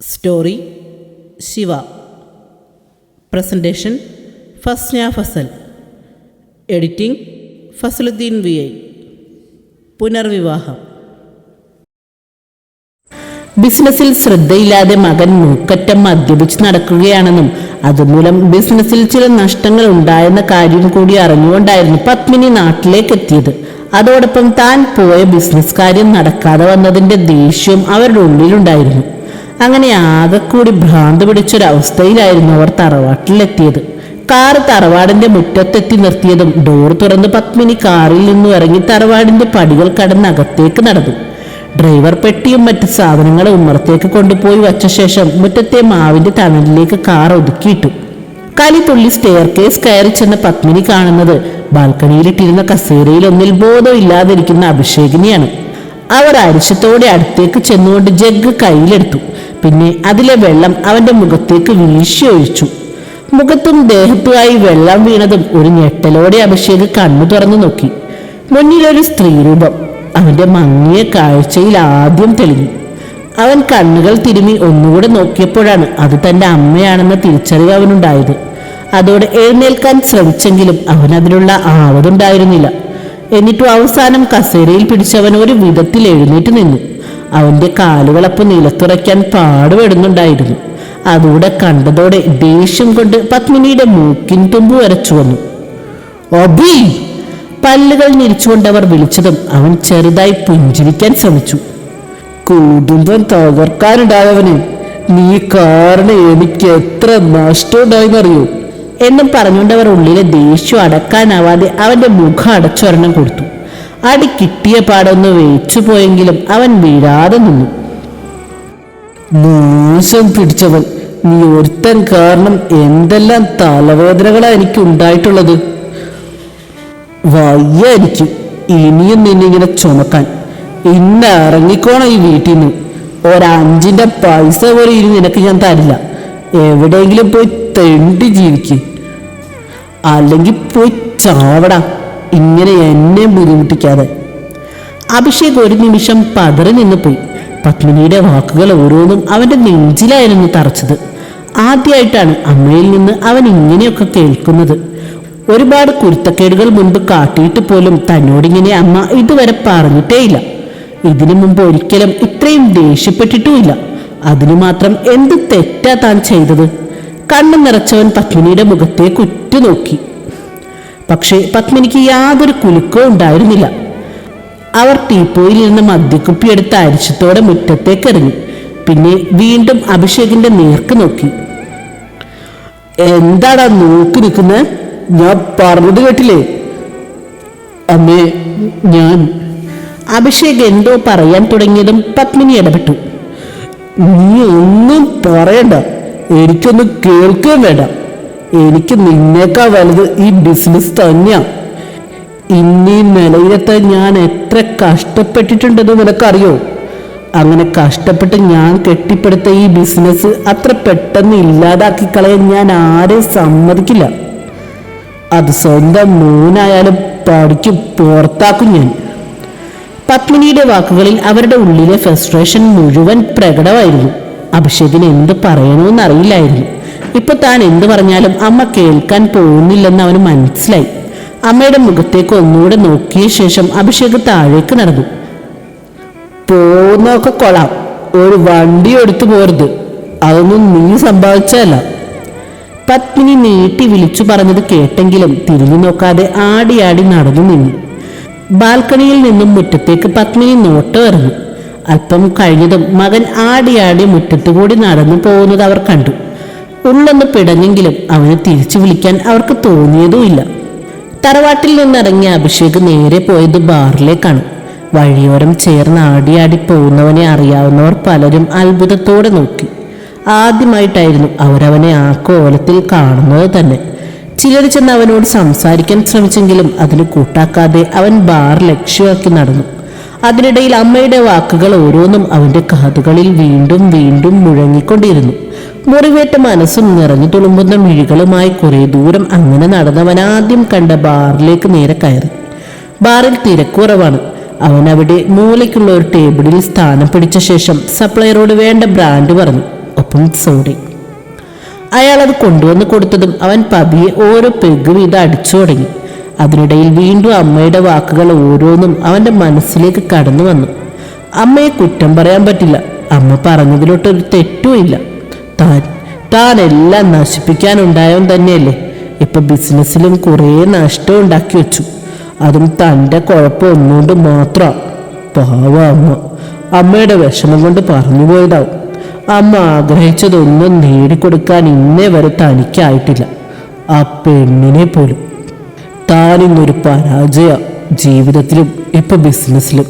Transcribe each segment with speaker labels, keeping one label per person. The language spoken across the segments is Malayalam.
Speaker 1: Story Shiva presentation Fasna Fasal editing Fasaluddeen V I പുനർവിവാഹം ബിസിനസ്സിൽ ശ്രദ്ധയില്ലാതെ മകൻ മൂക്കറ്റം മദ്യപിച്ച് നടക്കുകയാണെന്നും അതുമൂലം ബിസിനസ്സിൽ ചില നഷ്ടങ്ങൾ ഉണ്ടായെന്ന കാര്യം കൂടി അറിഞ്ഞുകൊണ്ടായിരുന്നു പത്മിനി നാട്ടിലേക്ക് എത്തിയത് അതോടൊപ്പം താൻ പോയ ബിസിനസ് കാര്യം നടക്കാതെ വന്നതിന്റെ ദേഷ്യം അവരുടെ ഉള്ളിലുണ്ടായിരുന്നു. അങ്ങനെ ആകെക്കൂടി ഭ്രാന്ത് പിടിച്ചൊരവസ്ഥയിലായിരുന്നു അവർ തറവാട്ടിലെത്തിയത്. കാറ് തറവാടിന്റെ മുറ്റത്തെത്തി നിർത്തിയതും ഡോർ തുറന്ന് പത്മിനി കാറിൽ നിന്നും ഇറങ്ങി തറവാടിന്റെ പടികൾ കടന്ന് അകത്തേക്ക് നടന്നു. ഡ്രൈവർ പെട്ടിയും മറ്റ് സാധനങ്ങളും ഉമ്മറത്തേക്ക് കൊണ്ടുപോയി വച്ച ശേഷം മുറ്റത്തെ മാവിന്റെ തണലിലേക്ക് കാർ ഒതുക്കിയിട്ടു. കലി തുള്ളി സ്റ്റെയർ കേസ് കയറി ചെന്ന പത്മിനി കാണുന്നത്. ബാൽക്കണിയിലിട്ടിരുന്ന കസേരയിൽ ഒന്നിൽ ബോധമില്ലാതിരിക്കുന്ന അഭിഷേകിനെയാണ്. അവർ അരിശത്തോടെ അടുത്തേക്ക് ചെന്നുകൊണ്ട് ജഗ് കയ്യിലെടുത്തു. പിന്നെ അതിലെ വെള്ളം അവന്റെ മുഖത്തേക്ക് വീശി ഒഴിച്ചു. മുഖത്തും ദേഹത്തുമായി വെള്ളം വീണതും ഒരു ഞെട്ടലോടെ അഭിഷേക് കണ്ണു തുറന്നു നോക്കി. മുന്നിലൊരു സ്ത്രീരൂപം. അവന്റെ മങ്ങിയ കാഴ്ചയിൽ ആദ്യം തെളിഞ്ഞു. അവൻ കണ്ണുകൾ തിരുമി ഒന്നുകൂടെ നോക്കിയപ്പോഴാണ് അത് തന്റെ അമ്മയാണെന്ന തിരിച്ചറിവ് അവനുണ്ടായത്. അതോടെ എഴുന്നേൽക്കാൻ ശ്രമിച്ചെങ്കിലും അവൻ അതിനുള്ള ആവതുണ്ടായിരുന്നില്ല. എന്നിട്ടും അവസാനം കസേരയിൽ പിടിച്ചവൻ ഒരു വിധത്തിൽ എഴുന്നേറ്റ് നിന്നു. അവന്റെ കാലുകളപ്പം നിലത്തുറയ്ക്കാൻ പാടുപെടുന്നുണ്ടായിരുന്നു. അതുകൂടെ കണ്ടതോടെ ദേഷ്യം കൊണ്ട് പത്മിനിയുടെ മൂക്കിൻ തുമ്പ് വരച്ചു വന്നു ഒബി പല്ലുകൾ ഞെരിച്ചുകൊണ്ട് അവർ വിളിച്ചതും അവൻ ചെറുതായി പുഞ്ചിരിക്കാൻ ശ്രമിച്ചു. കുടുംബം തകർക്കാനുണ്ടായവന് നീ കാരണം എനിക്ക് എത്ര നഷ്ടമുണ്ടായെന്നറിയോ? എന്നും പറഞ്ഞുകൊണ്ട് അവർ ഉള്ളിലെ ദേഷ്യം അടക്കാനാവാതെ അവന്റെ മുഖം അടച്ചൊരെണ്ണം കൊടുത്തു. അടി കിട്ടിയ പാടൊന്ന് വേച്ചു പോയെങ്കിലും അവൻ വീഴാതെ നിന്നു. നാശം പിടിച്ചവൻ നീ ഒരുത്തൻ കാരണം എന്തെല്ലാം തലവേദനകളാണ് എനിക്ക് ഉണ്ടായിട്ടുള്ളത്? വയ്യ എനിക്ക്. ഇനിയും നിന്നിങ്ങനെ ചുമക്കാൻ. ഇന്ന ഇറങ്ങിക്കോണം ഈ വീട്ടിൽ നിന്ന് ഒരഞ്ചിന്റെ പൈസ പോലെ ഇനി നിനക്ക് ഞാൻ തരില്ല. എവിടെയെങ്കിലും പോയി തെണ്ടി ജീവിക്ക്. അല്ലെങ്കിൽ പോയി ചാവടാ. ഇങ്ങനെ എന്നെ ബുദ്ധിമുട്ടിക്കാതെ. അഭിഷേക് ഒരു നിമിഷം പതറി നിന്ന് പോയി പത്മിനിയുടെ വാക്കുകൾ ഓരോന്നും അവന്റെ നെഞ്ചിലായിരുന്നു തറച്ചത്. ആദ്യമായിട്ടാണ് അമ്മയിൽ നിന്ന് അവൻ ഇങ്ങനെയൊക്കെ കേൾക്കുന്നത്. ഒരുപാട് കുരുത്തക്കേടുകൾ മുൻപ് കാട്ടിയിട്ട് പോലും തന്നോടിങ്ങനെ അമ്മ ഇതുവരെ പറഞ്ഞിട്ടേയില്ല. ഇതിനു മുമ്പ് ഒരിക്കലും ഇത്രയും ദേഷ്യപ്പെട്ടിട്ടുമില്ല. അതിനു മാത്രം എന്ത് തെറ്റാ താൻ ചെയ്തത്? കണ്ണു നിറച്ചവൻ പത്മിനിയുടെ മുഖത്തെ കുറ്റുനോക്കി. പക്ഷേ പത്മിനിക്ക് യാതൊരു കുലുക്കവും ഉണ്ടായിരുന്നില്ല. അവർ ടീപ്പോയിൽ നിന്ന് മദ്യക്കുപ്പി എടുത്ത് അരിശത്തോടെ മുറ്റത്തേക്ക് എറിഞ്ഞു പിന്നെ വീണ്ടും അഭിഷേകിന്റെ നേർക്ക് നോക്കി. എന്താടാ നോക്കി നിൽക്കുന്നത് ഞാൻ പറഞ്ഞത് കേട്ടില്ലേ? അമ്മേ ഞാൻ അഭിഷേക് എന്തോ പറയാൻ തുടങ്ങിയതും പത്മിനി ഇടപെട്ടു. നീ ഒന്നും പറയണ്ട. എനിക്കൊന്നും കേൾക്കുകയും വേണ്ട. എനിക്ക് നിന്നേക്കാൾ വലുത് ഈ ബിസിനസ് തന്നെയാ. ഇന്നീ നിലയിലെത്താൻ ഞാൻ എത്ര കഷ്ടപ്പെട്ടിട്ടുണ്ടെന്ന് നിനക്കറിയോ? അങ്ങനെ കഷ്ടപ്പെട്ട് ഞാൻ കെട്ടിപ്പടുത്ത ഈ ബിസിനസ് അത്ര പെട്ടെന്ന് ഇല്ലാതാക്കി കളയാൻ ഞാൻ ആരെയും സമ്മതിക്കില്ല. അത് സ്വന്തം മോനായാലും പഠിക്കും പുറത്താക്കും ഞാൻ. പത്മിനിയുടെ വാക്കുകളിൽ അവരുടെ ഉള്ളിലെ ഫ്രസ്ട്രേഷൻ മുഴുവൻ പ്രകടമായിരുന്നു. അഭിഷേകിന് എന്ത് പറയണമെന്ന് അറിയില്ലായിരുന്നു. ഇപ്പൊ താൻ എന്ത് പറഞ്ഞാലും അമ്മ കേൾക്കാൻ പോകുന്നില്ലെന്ന് അവന് മനസ്സിലായി. അമ്മയുടെ മുഖത്തേക്ക് ഒന്നുകൂടെ നോക്കിയ ശേഷം അഭിഷേക് താഴേക്ക് നടന്നു. പോന്നൊക്കെ കൊള്ളാം. ഒരു വണ്ടി എടുത്തു പോരുത്. അതൊന്നും നീ സമ്പാദിച്ചല്ല പത്മിനി നീട്ടി വിളിച്ചു പറഞ്ഞത് കേട്ടെങ്കിലും തിരിഞ്ഞു നോക്കാതെ ആടിയാടി നടന്നു നിന്നു. ബാൽക്കണിയിൽ നിന്നും മുറ്റത്തേക്ക് പത്മിനി നോട്ട് എറിഞ്ഞു അല്പം കഴിഞ്ഞതും മകൻ ആടിയാടി മുറ്റത്തുകൂടി നടന്നു പോകുന്നത് അവർ കണ്ടു. ഉള്ളൊന്ന് പിടഞ്ഞെങ്കിലും അവനെ തിരിച്ചു വിളിക്കാൻ അവർക്ക് തോന്നിയതുമില്ല. തറവാട്ടിൽ നിന്നിറങ്ങിയ അഭിഷേക് നേരെ പോയത് ബാറിലേക്കാണ്. വഴിയോരം ചേർന്ന് ആടിയാടി പോകുന്നവനെ അറിയാവുന്നവർ പലരും അത്ഭുതത്തോടെ നോക്കി. ആദ്യമായിട്ടായിരുന്നു അവരവനെ ആ കോലത്തിൽ കാണുന്നത് തന്നെ. ചിലർ ചെന്ന് അവനോട് സംസാരിക്കാൻ ശ്രമിച്ചെങ്കിലും അതിന് കൂട്ടാക്കാതെ അവൻ ബാർ ലക്ഷ്യമാക്കി നടന്നു. അതിനിടയിൽ അമ്മയുടെ വാക്കുകൾ ഓരോന്നും അവന്റെ കാതുകളിൽ വീണ്ടും വീണ്ടും മുഴങ്ങിക്കൊണ്ടിരുന്നു. മുറിവേറ്റ മനസ്സും നിറഞ്ഞു തുളുമ്പുന്ന മിഴികളുമായി കുറെ ദൂരം അങ്ങനെ നടന്നവൻ ആദ്യം കണ്ട ബാറിലേക്ക് നേരെ കയറി. ബാറിൽ തിരക്കുറവാണ് അവൻ അവിടെ മൂലയ്ക്കുള്ള ഒരു ടേബിളിൽ സ്ഥാനം പിടിച്ച ശേഷം സപ്ലയറോട് വേണ്ട ബ്രാൻഡ് പറഞ്ഞു. ഒപ്പം സോറി അയാൾ അത് കൊണ്ടുവന്ന് കൊടുത്തതും അവൻ പതിയെ ഓരോ പെഗ് വീതം അടിച്ചു തുടങ്ങി. അതിനിടയിൽ വീണ്ടും അമ്മയുടെ വാക്കുകൾ ഓരോന്നും അവന്റെ മനസ്സിലേക്ക് കടന്നു വന്നു. അമ്മയെ കുറ്റം പറയാൻ പറ്റില്ല. അമ്മ പറഞ്ഞതിലോട്ടൊരു തെറ്റുമില്ല താൻ താൻ എല്ലാം നശിപ്പിക്കാനുണ്ടായവൻ തന്നെയല്ലേ? ഇപ്പൊ ബിസിനസ്സിലും കുറേ നഷ്ടം ഉണ്ടാക്കി വെച്ചു. അതും തന്റെ കുഴപ്പം ഒന്നുകൊണ്ട് മാത്രം. പാവ അമ്മ. അമ്മയുടെ വിഷമം കൊണ്ട് പറഞ്ഞു പോയതാവും. അമ്മ ആഗ്രഹിച്ചതൊന്നും നേടിക്കൊടുക്കാൻ ഇന്നേ വരെ തനിക്കായിട്ടില്ല. ആ പെണ്ണിനെ പോലും. താനിന്നൊരു പരാജയ ജീവിതത്തിലും ഇപ്പൊ ബിസിനസ്സിലും.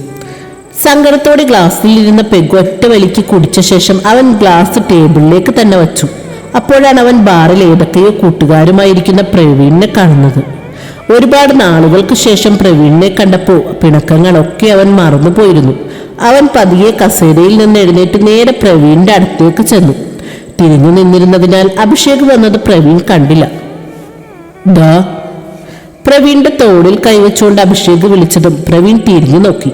Speaker 1: സങ്കടത്തോടെ ഗ്ലാസ്സിൽ ഇരുന്ന പെഗ് ഒറ്റ വലിക്ക് കുടിച്ച ശേഷം അവൻ ഗ്ലാസ് ടേബിളിലേക്ക് തന്നെ വച്ചു. അപ്പോഴാണ് അവൻ ബാറിൽ ഏതൊക്കെയോ കൂട്ടുകാരുമായിരിക്കുന്ന പ്രവീണിനെ കാണുന്നത്. ഒരുപാട് നാളുകൾക്ക് ശേഷം പ്രവീണിനെ കണ്ടപ്പോൾ പിണക്കങ്ങളൊക്കെ അവൻ മറന്നുപോയിരുന്നു. അവൻ പതിയെ കസേരയിൽ നിന്ന് എഴുന്നേറ്റ് നേരെ പ്രവീണിന്റെ അടുത്തേക്ക് ചെന്നു. തിരിഞ്ഞു നിന്നിരുന്നതിനാൽ അഭിഷേക് വന്നത് പ്രവീൺ കണ്ടില്ല. പ്രവീണിന്റെ തോളിൽ കൈവച്ചുകൊണ്ട് അഭിഷേക് വിളിച്ചതും പ്രവീൺ തിരിഞ്ഞു നോക്കി.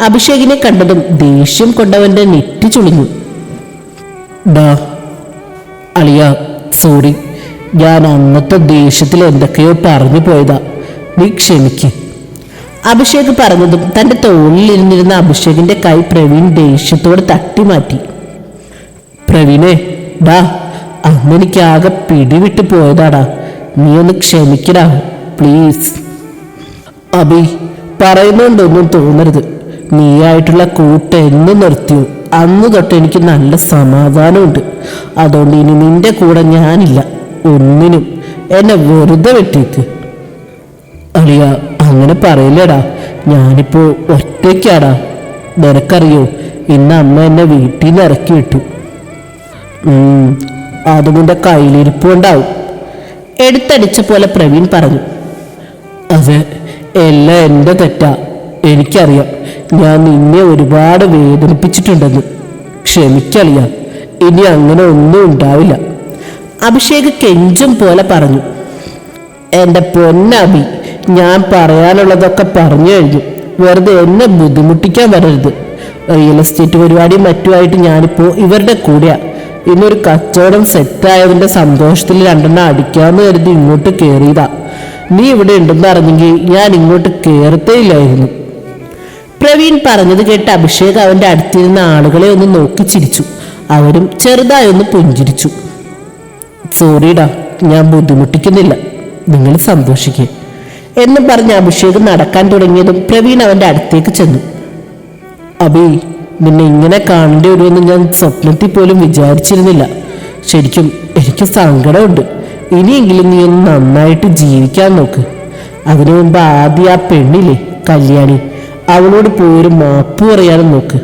Speaker 1: അഭിഷേകിനെ കണ്ടതും ദേഷ്യം കൊണ്ടവന്റെ നെറ്റി ചുളിഞ്ഞു. അളിയ സോറി. ഞാൻ അന്നത്തെ ദേഷ്യത്തിൽ എന്തൊക്കെയോ പറഞ്ഞു പോയതാ. നീ ക്ഷമിക്ക്. അഭിഷേക് പറഞ്ഞതും തന്റെ തോളിലിരുന്നിരുന്ന അഭിഷേകിന്റെ കൈ പ്രവീൺ ദേഷ്യത്തോട് തട്ടി മാറ്റി. പ്രവീണേ ഡാ അന്ന് ആകെ പിടിവിട്ട് പോയതാടാ. നീ ഒന്ന് ക്ഷമിക്കടാ പ്ലീസ്. അബി പറയുന്നുണ്ടൊന്നും തോന്നരുത്. നീയായിട്ടുള്ള കൂട്ട് എന്ന് നിർത്തിയോ? അന്ന് തൊട്ട് എനിക്ക് നല്ല സമാധാനമുണ്ട്. അതുകൊണ്ട് ഇനി നിന്റെ കൂടെ ഞാനില്ല. ഒന്നിനും എന്നെ വെറുതെ വെട്ടിക്ക് അളിയ അങ്ങനെ പറയില്ലടാ. ഞാനിപ്പോ ഒറ്റയ്ക്കാടാ. നിനക്കറിയോ ഇന്ന് അമ്മ എന്നെ വീട്ടിൽ നിന്ന് ഇറക്കി വിട്ടു. അത് നിന്റെ കയ്യിലിരിപ്പുണ്ടാവും എടുത്തടിച്ച പോലെ പ്രവീൺ പറഞ്ഞു. അതെ എല്ലാം എന്റെ തെറ്റാ. എനിക്കറിയാം ഞാൻ നിന്നെ ഒരുപാട് വേദനിപ്പിച്ചിട്ടുണ്ടെന്ന്. ക്ഷമിക്കറിയാം ഇനി അങ്ങനെ ഒന്നും ഉണ്ടാവില്ല. അഭിഷേക് കെഞ്ചും പോലെ പറഞ്ഞു. എന്റെ പൊന്നബി ഞാൻ പറയാനുള്ളതൊക്കെ പറഞ്ഞു കഴിഞ്ഞു. വെറുതെ എന്നെ ബുദ്ധിമുട്ടിക്കാൻ വരരുത്. റിയൽ എസ്റ്റേറ്റ് പരിപാടിയും മറ്റുമായിട്ട് ഞാനിപ്പോൾ ഇവരുടെ കൂടെയാ. ഇന്നൊരു കച്ചവടം സെറ്റായതിന്റെ സന്തോഷത്തിൽ രണ്ടെണ്ണം അടിക്കാമെന്ന് കരുതി ഇങ്ങോട്ട് കയറിയതാ നീ ഇവിടെ ഉണ്ടെന്ന് അറിഞ്ഞെങ്കിൽ ഞാൻ ഇങ്ങോട്ട് കയറത്തേ ഇല്ലായിരുന്നു പ്രവീൺ പറഞ്ഞത് കേട്ട് അഭിഷേക് അവന്റെ അടുത്തിരുന്ന ആളുകളെ ഒന്ന് നോക്കി ചിരിച്ചു. അവരും ചെറുതായി ഒന്ന് പുഞ്ചിരിച്ചു. സോറിടാ ഞാൻ ബുദ്ധിമുട്ടിക്കുന്നില്ല. നിങ്ങൾ സന്തോഷിക്കുക എന്ന് പറഞ്ഞ് അഭിഷേക് നടക്കാൻ തുടങ്ങിയതും പ്രവീൺ അവന്റെ അടുത്തേക്ക് ചെന്നു. അബി നിന്നെ ഇങ്ങനെ കാണേണ്ടി വരുമെന്ന് ഞാൻ സ്വപ്നത്തിൽ പോലും വിചാരിച്ചിരുന്നില്ല. ശരിക്കും എനിക്ക് സങ്കടമുണ്ട്. ഇനിയെങ്കിലും നീ ഒന്ന് നന്നായിട്ട് ജീവിക്കാൻ നോക്ക്. അതിനു മുമ്പ് ആദ്യം ആ പെണ്ണില്ലേ കല്യാണി അവളോട് പോയൊരു മാപ്പ് പറയാനും നോക്ക്.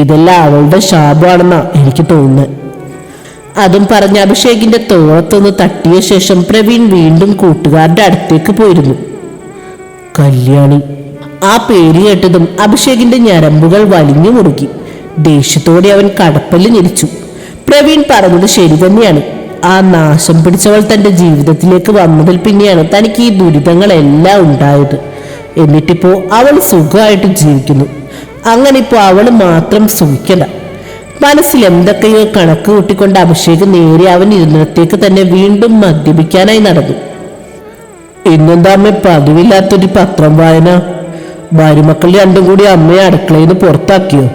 Speaker 1: ഇതെല്ലാം അവളുടെ ശാപമാണെന്നാ എനിക്ക് തോന്നുന്നത് അതും പറഞ്ഞ് അഭിഷേകിന്റെ തോളത്തൊന്ന് തട്ടിയ ശേഷം പ്രവീൺ വീണ്ടും കൂട്ടുകാരുടെ അടുത്തേക്ക് പോയിരുന്നു. കല്യാണി. ആ പേര് കേട്ടതും അഭിഷേകിന്റെ ഞരമ്പുകൾ വലിഞ്ഞു മുറുകി. ദേഷ്യത്തോടെ അവൻ കടപ്പൽ ഞെരിച്ചു. പ്രവീൺ പറഞ്ഞത് ശരി തന്നെയാണ്. ആ നാശം പിടിച്ചവൾ തന്റെ ജീവിതത്തിലേക്ക് വന്നതിൽ പിന്നെയാണ് തനിക്ക് ഈ ദുരിതങ്ങളെല്ലാം ഉണ്ടായത്. എന്നിട്ടിപ്പോ അവൾ സുഖമായിട്ട് ജീവിക്കുന്നു. അങ്ങനെ ഇപ്പോ അവൾ മാത്രം സുഖിക്കണ്ട. മനസ്സിൽ എന്തൊക്കെയോ കണക്ക് കൂട്ടിക്കൊണ്ട് അഭിഷേക് നേരെ അവൻ ഇരുന്നിടത്തേക്ക് തന്നെ വീണ്ടും മദ്യപിക്കാനായി നടന്നു. ഇന്നെന്താ അമ്മ? പതിവില്ലാത്തൊരു പത്രം വായന. ഭാര്യമക്കൾ രണ്ടും കൂടി അമ്മയെ അടുക്കളയിൽ നിന്ന് പുറത്താക്കിയോ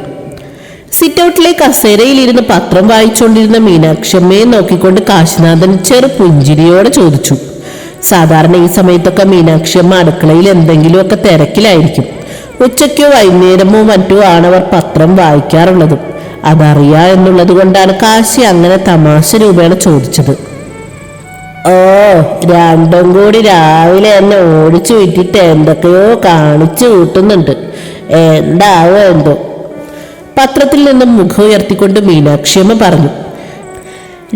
Speaker 1: സിറ്റൗട്ടിലെ കസേരയിൽ ഇരുന്ന് പത്രം വായിച്ചുകൊണ്ടിരുന്ന മീനാക്ഷമ്മയെ നോക്കിക്കൊണ്ട് കാശിനാഥൻ ചെറു പുഞ്ചിരിയോടെ ചോദിച്ചു. സാധാരണ ഈ സമയത്തൊക്കെ മീനാക്ഷിയമ്മ അടുക്കളയിൽ എന്തെങ്കിലുമൊക്കെ തിരക്കിലായിരിക്കും. ഉച്ചയ്ക്കോ വൈകുന്നേരമോ മറ്റോ ആണ് അവർ പത്രം വായിക്കാറുള്ളത്. അതറിയാ എന്നുള്ളത് കൊണ്ടാണ് കാശി അങ്ങനെ തമാശ രൂപേണ ചോദിച്ചത്. ഓ രണ്ടും കൂടി രാവിലെ എന്നെ ഓടിച്ചു വിറ്റിട്ട് എന്തൊക്കെയോ കാണിച്ചു കൂട്ടുന്നുണ്ട്. എന്താവോ എന്തോ. പത്രത്തിൽ നിന്നും മുഖം ഉയർത്തിക്കൊണ്ട് മീനാക്ഷിയമ്മ പറഞ്ഞു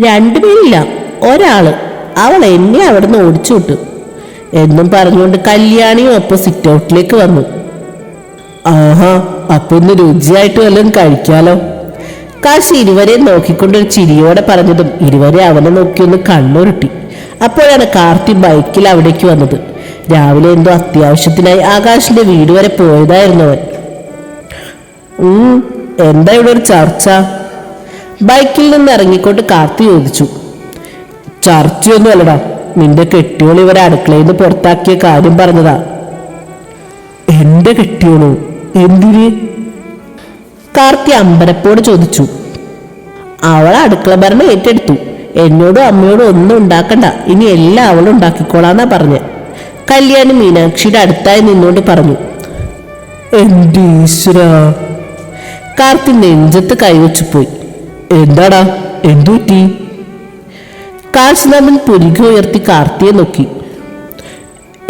Speaker 1: രണ്ടുപേരില്ല ഒരാൾ. അവൾ എന്നെ അവിടുന്ന് ഓടിച്ചു വിട്ടു. എന്നും പറഞ്ഞുകൊണ്ട് കല്യാണിയും ഒപ്പം സിറ്റ് ഔട്ടിലേക്ക് വന്നു. ആഹാ അപ്പൊ ഒന്ന് രുചിയായിട്ട് വല്ലതും കഴിക്കാലോ? കാശി ഇരുവരെ നോക്കിക്കൊണ്ട് ഒരു ചിരിയോടെ പറഞ്ഞതും ഇരുവരെ അവനെ നോക്കിയൊന്ന് കണ്ണുരുട്ടി. അപ്പോഴാണ് കാർത്തി ബൈക്കിൽ അവിടേക്ക് വന്നത്. രാവിലെ എന്തോ അത്യാവശ്യത്തിനായി ആകാശിന്റെ വീട് വരെ പോയതായിരുന്നു അവൻ. എന്താ ഇവിടെ ഒരു ചർച്ച? ബൈക്കിൽ നിന്ന് ഇറങ്ങിക്കൊണ്ട് കാർത്തി ചോദിച്ചു. ചർച്ചയൊന്നും അല്ലടാ നിന്റെ കെട്ടിയോൾ ഇവരെ അടുക്കളയിൽ നിന്ന് പുറത്താക്കിയ കാര്യം പറഞ്ഞതാ. എന്റെ കെട്ടിയോളോ? എന്തിന്? കാർത്തി അമ്പരപ്പോട് ചോദിച്ചു. അവൾ അടുക്കള ഭരണം ഏറ്റെടുത്തു. എന്നോടും അമ്മയോടും ഒന്നും ഉണ്ടാക്കണ്ട. ഇനി എല്ലാം അവൾ ഉണ്ടാക്കിക്കോളാന്നാ പറഞ്ഞ്. കല്യാണി മീനാക്ഷിയുടെ അടുത്തായി നിന്നോണ്ട് പറഞ്ഞു. കാർത്തി നെഞ്ചത്ത് കൈവച്ചു പോയി. എന്താടാ? എന്തു പറ്റി? കാശിനാഥൻ പുരിക ഉയർത്തി കാർത്തിയെ നോക്കി.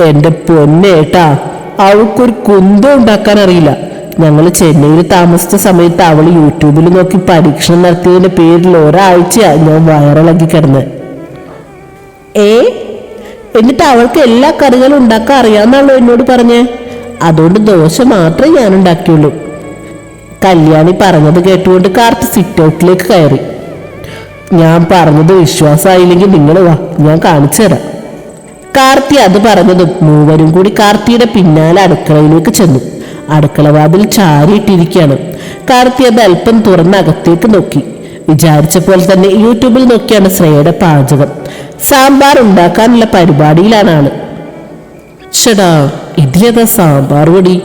Speaker 1: എന്റെ പൊന്നേട്ടാ അവൾക്കൊരു കുന്തം ഉണ്ടാക്കാൻ അറിയില്ല. ഞങ്ങൾ ചെന്നൈയിൽ താമസിച്ച സമയത്ത് അവൾ യൂട്യൂബിൽ നോക്കി പരീക്ഷണം നടത്തിയതിന്റെ പേരിൽ ഒരാഴ്ചയാണ് ഞാൻ വയറിളക്കി കിടന്നത് ഏ? എന്നിട്ട് അവൾക്ക് എല്ലാ കറികളും ഉണ്ടാക്കാൻ അറിയാമെന്നാണല്ലോ എന്നോട് പറഞ്ഞേ. അതുകൊണ്ട് ദോശ മാത്രമേ ഞാൻ ഉണ്ടാക്കിയുള്ളൂ. കല്യാണി പറഞ്ഞത് കേട്ടുകൊണ്ട് കാർത്തി സിറ്റ് ഔട്ടിലേക്ക് കയറി. ഞാൻ പറഞ്ഞത് വിശ്വാസമായില്ലെങ്കിൽ നിങ്ങൾ വാ ഞാൻ കാണിച്ചു തരാം. കാർത്തി അത് പറഞ്ഞതും മൂവരും കൂടി കാർത്തിയുടെ പിന്നാലെ അടുക്കളയിലേക്ക് ചെന്നു. അടുക്കള വാതിൽ ചാരിയിട്ടിരിക്കുകയാണ്. കാർത്തി അത് അല്പം തുറന്ന് അകത്തേക്ക് നോക്കി. വിചാരിച്ച പോലെ തന്നെ യൂട്യൂബിൽ നോക്കിയാണ് ശ്രേയയുടെ പാചകം. സാമ്പാർ ഉണ്ടാക്കാനുള്ള പരിപാടിയിലാണ് ആൾ. ഷടാ ഇതിലേതാ സാമ്പാർ പൊടി?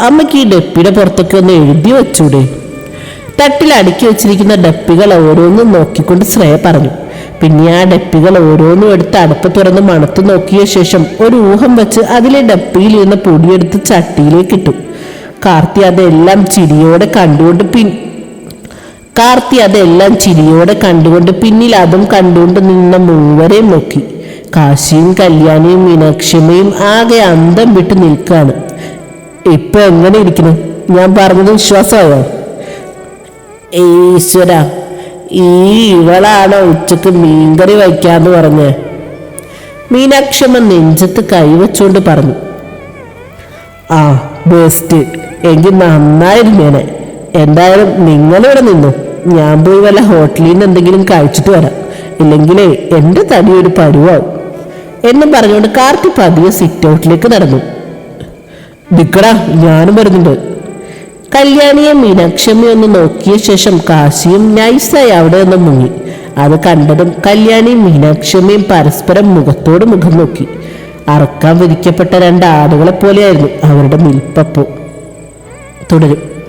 Speaker 1: അമ്മയ്ക്ക് ഈ ഡപ്പിയുടെ പുറത്തൊക്കെ ഒന്ന് എഴുതി വെച്ചൂടെ. തട്ടിൽ അടുക്കി വെച്ചിരിക്കുന്ന ഡപ്പികൾ ഓരോന്നും നോക്കിക്കൊണ്ട് ശ്രേയ പറഞ്ഞു. പിന്നെ ആ ഡപ്പികൾ ഓരോന്നും എടുത്ത് അടുപ്പ് തുറന്ന് മണത്ത് നോക്കിയ ശേഷം ഒരു ഊഹം വെച്ച് അതിലെ ഡപ്പിയിൽ ഇരുന്ന പൊടിയെടുത്ത് ചട്ടിയിലേക്ക് ഇട്ടു. കാർത്തി അതെല്ലാം ചിരിയോടെ കണ്ടുകൊണ്ട് പിൻ കാർത്തി അതെല്ലാം ചിരിയോടെ കണ്ടുകൊണ്ട് പിന്നിൽ അതും കണ്ടുകൊണ്ട് നിന്ന മൂവരെയും നോക്കി. കാശിയും കല്യാണിയും മീനാക്ഷിമയും ആകെ അന്തം വിട്ട് നിൽക്കുകയാണ് ഇപ്പൊ എങ്ങനെ ഇരിക്കുന്നു? ഞാൻ പറഞ്ഞത് വിശ്വാസമായോ? ഈശ്വര ഈ ഇവളാണോ ഉച്ചയ്ക്ക് മീൻകറി വയ്ക്കാന്ന് പറഞ്ഞ്? മീനാക്ഷമ്മ നെഞ്ചത്ത് കൈവച്ചുകൊണ്ട് പറഞ്ഞു. ആ ബെസ്റ്റ് എങ്കിൽ നന്നായിരുന്നേനെ എന്തായാലും നിങ്ങളിവിടെ നിന്നു. ഞാൻ പോയി വല്ല ഹോട്ടലിൽ നിന്ന് എന്തെങ്കിലും കഴിച്ചിട്ട് വരാം. ഇല്ലെങ്കിലേ എന്റെ തടി ഒരു പരുവാവും. എന്നും പറഞ്ഞുകൊണ്ട് കാർത്തി പതിയെ സിറ്റ് ഔട്ടിലേക്ക് നടന്നു. നിക്കടാ ഞാനും വരുന്നുണ്ട്. കല്യാണിയെ മീനാക്ഷമ്മ ഒന്ന് നോക്കിയ ശേഷം കാശിയും നൈസായി അവിടെ ഒന്ന് മുങ്ങി. അത് കണ്ടതും കല്യാണിയും മീനാക്ഷമ്മയും പരസ്പരം മുഖത്തോട് മുഖം നോക്കി. അറക്കാൻ വിധിക്കപ്പെട്ട രണ്ട് ആടുകളെ പോലെയായിരുന്നു അവരുടെ നിൽപ്പപ്പോ. തുടരും.